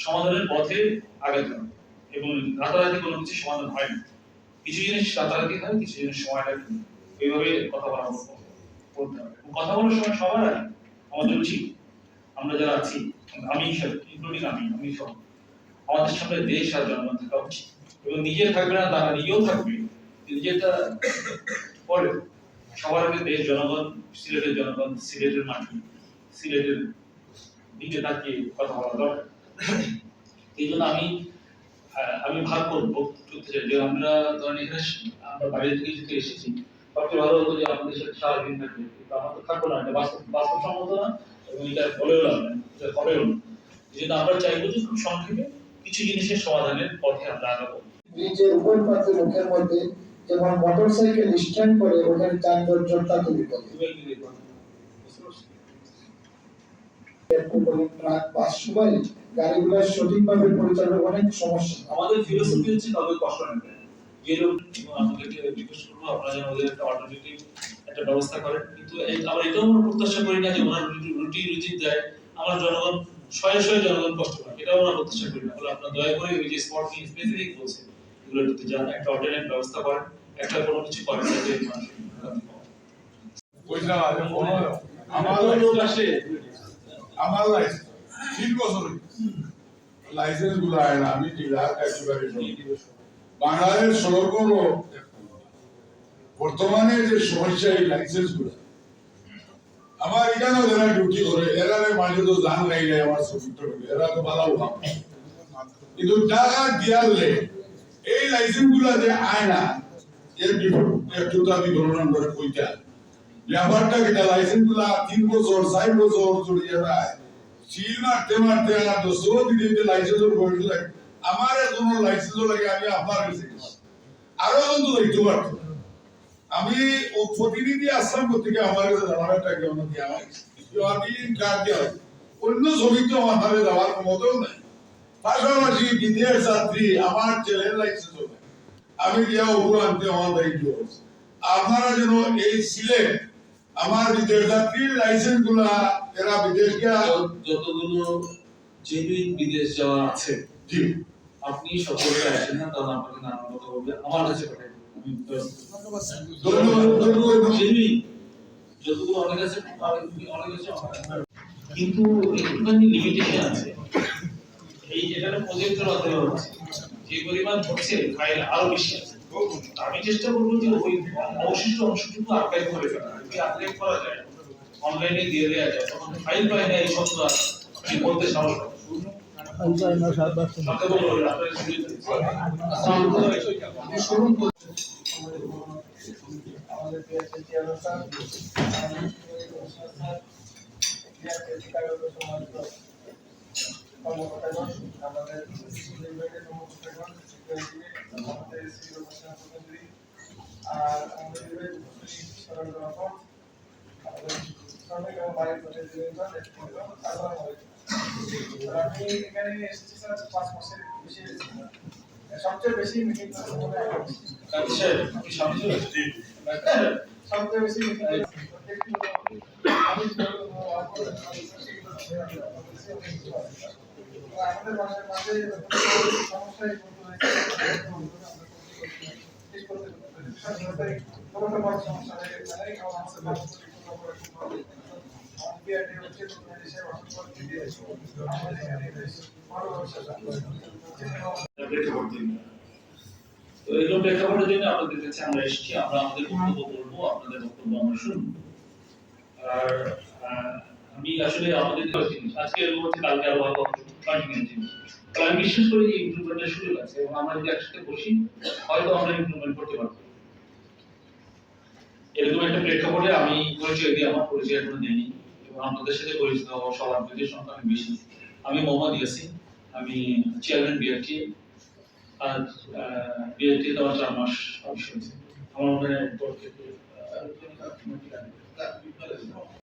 সমাধানের পথে আগাতে হবে। এবং রাতারাতি কোনো কিছু সমাধান হয় না। কিছু জিনিস রাতারাতি হয়, কিছু জিনিস সময় লাগে এইভাবে কথা বলা করতে হবে। কথা বলার সময় সবার আগে আমাদের উচিত, আমরা যারা আছি, আমি ইনক্লুডিং আমি আমি সব, আমাদের সামনে দেশ আর জনগণ থাকা উচিত। এবং নিজে থাকবে না, তারা নিজেও থাকবে। নিজেটা পরে সবার আগে দেশ, জনগণ, সিলেটের জনগণ, সিলেটের মাটি, সিলেটের দিকে তাকিয়ে কথা বলা দরকার। এই জন্য আমি আমি ভাগ করব যে আমরা ধরেন এখানে আমরা বাইরে থেকে যেতে এসেছি সবচেয়ে ভালো হতো যে আমাদের সাথে সারাদিন থাকবে। কিন্তু আমরা তো থাকব না এটা বাস্তব বাস্তবসম্মত না এবং এটা বলেও লাভ নেই এটা হবেও না। এই জন্য আমরা চাইব যে খুব সংক্ষেপে কিছু জিনিসের সমাধানের পথে আমরা আগাবো। ব্রিজের উপর পাশে মুখের মধ্যে যেমন মোটরসাইকেল স্ট্যান্ড করে ওখানে যানজট জটলা তৈরি করে? ট্রাক বাস সময় গাড়িগুলো সঠিকভাবে পরিচালনা অনেক সমস্যা। আমাদের ফিলোসফি হচ্ছে কাউকে কষ্ট না দেয় যে লোক এবং আপনাদেরকে রিকোয়েস্ট করব আপনারা যেন ওদের একটা অল্টারনেটিভ একটা ব্যবস্থা করেন। কিন্তু আমরা এটাও আমরা প্রত্যাশা করি না যে ওনার রুটি রুটি রুজি দেয়। আমার জনগণ শয়ে শয়ে জনগণ কষ্ট পায় এটাও আমরা প্রত্যাশা করি না। বলে আপনারা দয়া করে ওই যে স্পট নিয়ে স্পেসিফিক বলছে এগুলো একটু যান একটা অল্টারনেট ব্যবস্থা করেন একটা কোনো কিছু করেন যাতে মানুষের ভোগান্তি কমে। বুঝলাম আমি কোনো আমার কোনো লোক আসে। আমার লাইসেন্স তিন বছর লাইসেন্সগুলো আয় না, আমি বাংলাদেশ সড়ক বর্তমানে যে সমস্যা এই লাইসেন্সগুলো আমার এখানেও যারা ডিউটি করে, এরা মাঝে তো জান নাই আমার সফিক এরা তো ভালো ভাব কিন্তু টাকা দিয়ালে এই লাইসেন্সগুলা যে আয় না, এর করে ব্যাপারটা লাইসেন্স তিন বছর, চার বছর সিল মারতে মারতে আর দিনে যে লাইসেন্সের বয়স লাগে আমার এখনও লাইসেন্স লাগে আমি আপনার কাছে। আরও কিন্তু দেখতে পারতো আমি ও প্রতিনিধি আসাম থেকে আমার কাছে আমি হয়। অন্য শ্রমিক তো আমার হাতে ক্ষমতাও নাই পাশাপাশি বিদেশ যাত্রী আমার ছেলের লাইসেন্স আমি উপর আনতে আমার দায়িত্ব আপনারা যেন এই সিলেট আমার বিদেশ যাত্রীর লাইসেন্সগুলা এরা বিদেশ গিয়া যতগুলো জেনুইন বিদেশ যাওয়া আছে জি। আপনি সকলে আসেন না তাহলে আপনাকে নানান কথা বলবে। আমার কাছে পাঠাই যতগুলো অনেক আছে অনেক- অনেক আছে অনেক- কিন্তু একটুখানি লিমিটেশন আছে। এই এখানে হচ্ছে যে পরিমাণ হচ্ছে ফাইল আরও বেশি আছে। আমি চেষ্টা করব যে ওই অবশিষ্ট অংশটুকু আর্কাইভ করে ফেলা যদি আর্কাইভ করা যায়। অনলাইনে দিয়ে দেওয়া যায়। তখন ফাইল পায় না, এই শব্দ আর কি বলতে সাহস আমাদের আর আমি এখানে এসেছি পাঁচ মাসের বেশি সবচেয়ে বেশি মিটিং। সবচেয়ে বেশি আমাদের মাঝে মাঝে সমস্যায় তো কাছে আমরা আমাদের বক্তব্য বলব আপনাদের বক্তব্য আমরা শুনব। আর আমি আসলে আমাদের জিনিস আজকে এরকম হচ্ছে কালকে আরও কন্টিনিউ জিনিস তো আমি বিশ্বাস করি যে ইমপ্রুভমেন্টের সুযোগ আছে এবং আমরা যদি একসাথে বসি, হয়তো আমরা ইমপ্রুভমেন্ট করতে পারব। এরকম একটা প্রেক্ষাপটে আমি পরিচয় দিই আমার পরিচয় এখনও দেয়নি এবং আপনাদের সাথে পরিচিত সবার প্রতি সংখ্যা অনেক বেশি। আমি মোহাম্মদ ইয়াসিন, আমি চেয়ারম্যান বিআরটি আর বিআরটি তো আমার চার মাস অবশ্যই আমার মনে হয়